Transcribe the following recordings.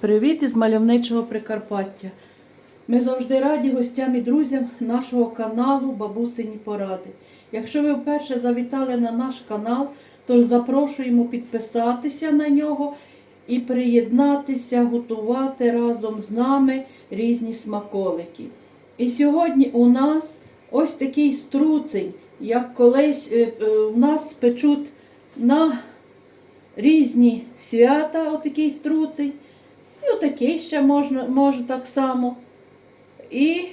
Привіт із мальовничого Прикарпаття. Ми завжди раді гостям і друзям нашого каналу Бабусині Поради. Якщо ви вперше завітали на наш канал, то запрошуємо підписатися на нього і приєднатися, готувати разом з нами різні смаколики. І сьогодні у нас ось такий струцень, як колись е, е, у нас печуть на різні свята, отакий струцень. І отакий ще можна, може так само. І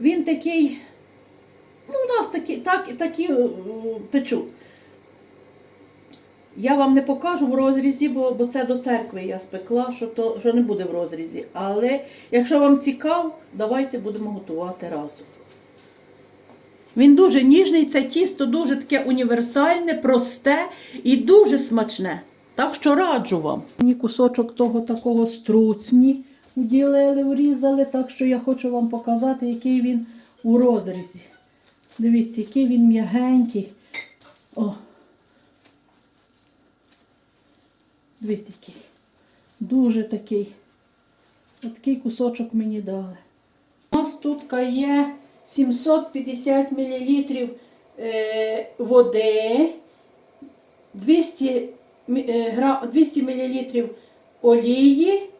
він такий, ну, у нас такі, так, такі е, печуть. Я вам не покажу в розрізі, бо, бо це до церкви я спекла, що, то, що не буде в розрізі. Але якщо вам цікаво, давайте будемо готувати разом. Він дуже ніжний, це тісто дуже таке універсальне, просте і дуже смачне. Так що раджу вам. Мені кусочок того такого струцні уділили, врізали, так що я хочу вам показати, який він у розрізі. Дивіться, який він м'ягенький. О. Дивіться, який. Дуже такий. Отакий кусочок мені дали. У нас тут є 750 мл води, 200 мі- е, гра- 200 мл олії,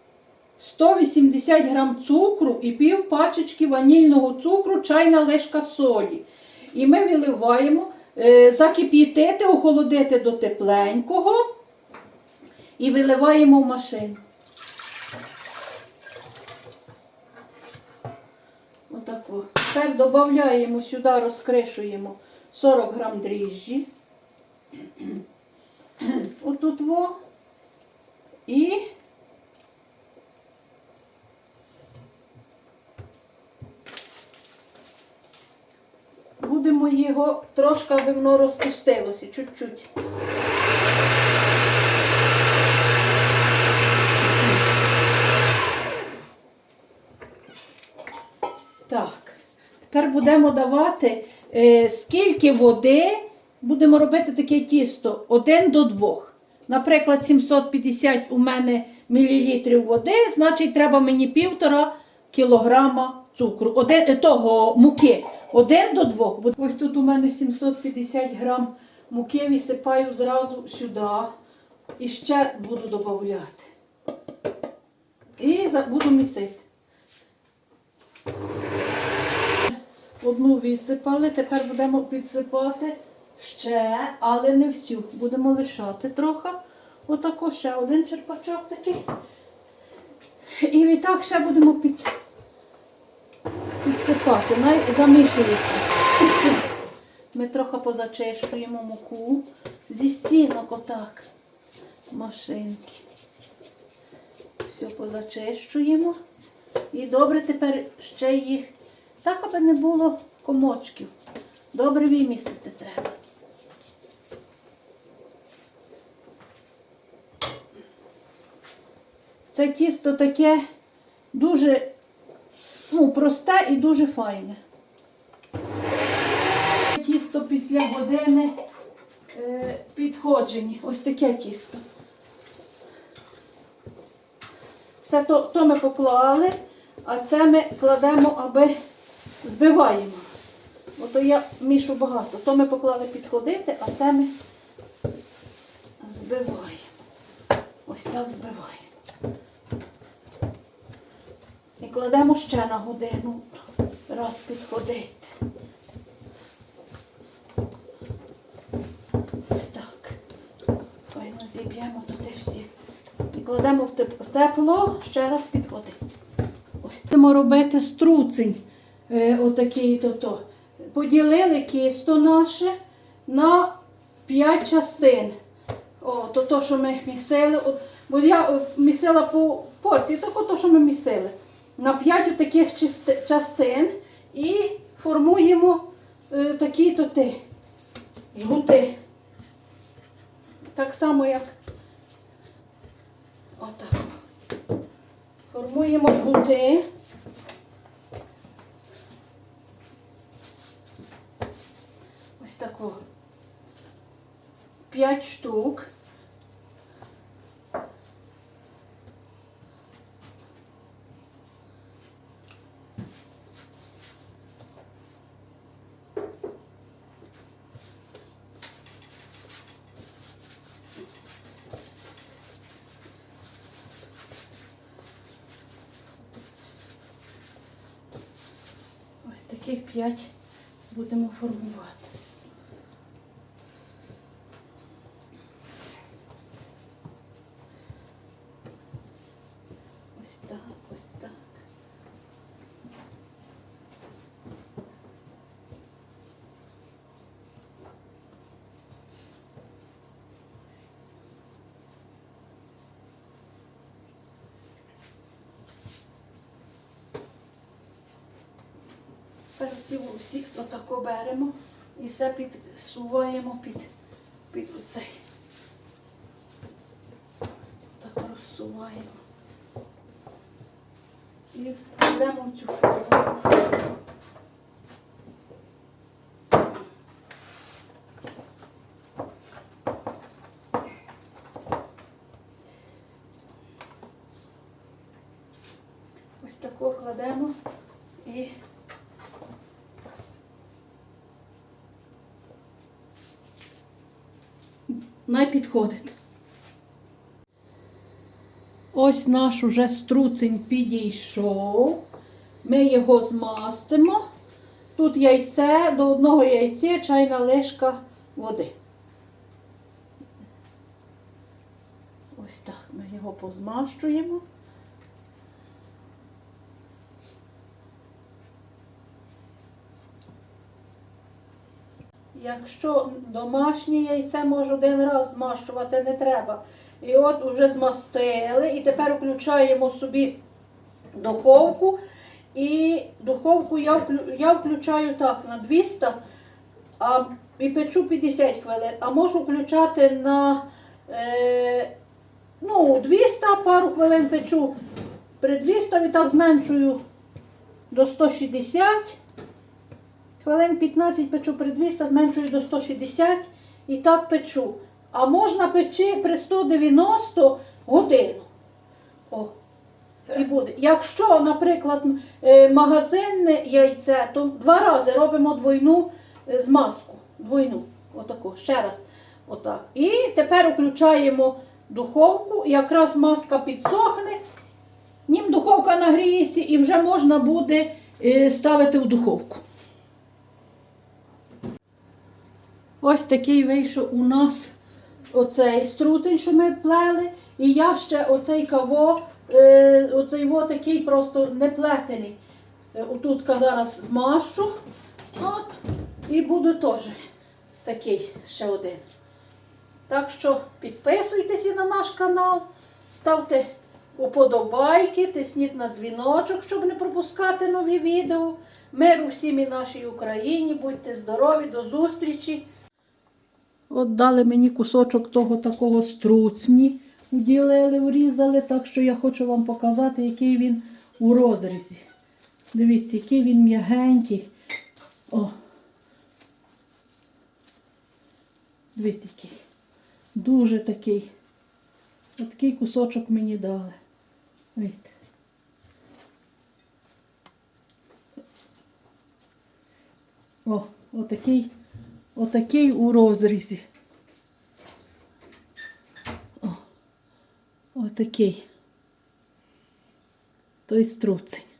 180 г цукру і пів пачечки ванільного цукру, чайна ложка солі. І ми виливаємо, е, закип'ятити, охолодити до тепленького і виливаємо в машину. Отако. Тепер додаємо сюди, розкришуємо 40 грам дріжджі. Отут во. І будемо його трошки, аби воно розпустилося, чуть-чуть. Так, тепер будемо давати е, скільки води будемо робити таке тісто 1 до 2. Наприклад, 750 у мене мілілітрів води, значить треба мені півтора кілограма цукру, один, е, того муки. 1 до 2. Ось тут у мене 750 грам муки висипаю зразу сюди. І ще буду додати. І буду місити. Одну висипали, тепер будемо підсипати ще, але не всю. Будемо лишати трохи. Отако ще один черпачок такий. І відтак ще будемо підс... підсипати. Замішується. Ми трохи позачищуємо муку зі стінок отак. Машинки. Все позачищуємо. І добре тепер ще їх, так аби не було комочків. Добре вимісити треба. Це тісто таке дуже ну, просте і дуже файне. Тісто після години е, підходжені. Ось таке тісто. Все то, то ми поклали, а це ми кладемо, аби збиваємо. Ото я мішу багато. То ми поклали підходити, а це ми збиваємо. Ось так збиваємо. І кладемо ще на годину. Раз підходити. Ось так. Файно зіб'ємо туди всі. І кладемо в тепло, ще раз підходи. Ось будемо робити струцень. Е, отакий то-то. Поділили кісто наше на 5 частин. О, то, то що ми місили. Бо я е, місила по порції, то то, що ми місили. На 5 таких частин і формуємо е, такі то ти жгути. Так само, як Отак. Формуємо жгути. Ось такого. П'ять штук. Таких п'ять будемо формувати. Ось так. Тепер ці всіх отако беремо і все підсуваємо під, під оцей. Так розсуваємо. І кладемо в цю форму. Ось тако кладемо і най підходить. Ось наш уже струцень підійшов. Ми його змастимо. Тут яйце, до одного яйця чайна лишка води. Ось так ми його позмащуємо. Якщо домашнє яйце може один раз змащувати, не треба. І от вже змастили, і тепер включаємо собі духовку. І духовку я, я включаю так на 200 а, і печу 50 хвилин. А можу включати на е, ну, 200, пару хвилин печу при 200 і так зменшую до 160. Хвилин 15 печу при 200, зменшую до 160 і так печу. А можна печи при 190 годину. О, і буде. Якщо, наприклад, е, магазинне яйце, то два рази робимо двойну е, змазку. Двойну. Отаку. Ще раз. Отак. І тепер включаємо духовку, якраз маска підсохне, нім духовка нагріється і вже можна буде е, ставити в духовку. Ось такий вийшов у нас оцей струцень, що ми плели. І я ще оцей каво, е, оцей во такий просто не плетений. Е, зараз змащу. От, і буду теж такий ще один. Так що підписуйтеся на наш канал, ставте уподобайки, тисніть на дзвіночок, щоб не пропускати нові відео. Миру всім і нашій Україні, будьте здорові, до зустрічі! От дали мені кусочок того такого струцні, уділили, урізали, так що я хочу вам показати, який він у розрізі. Дивіться, який він м'ягенький. О. Дивіться, який. Дуже такий. От такий кусочок мені дали. Дивіться. О, отакий, отакий у розрізі. О, отакий. Той струцень.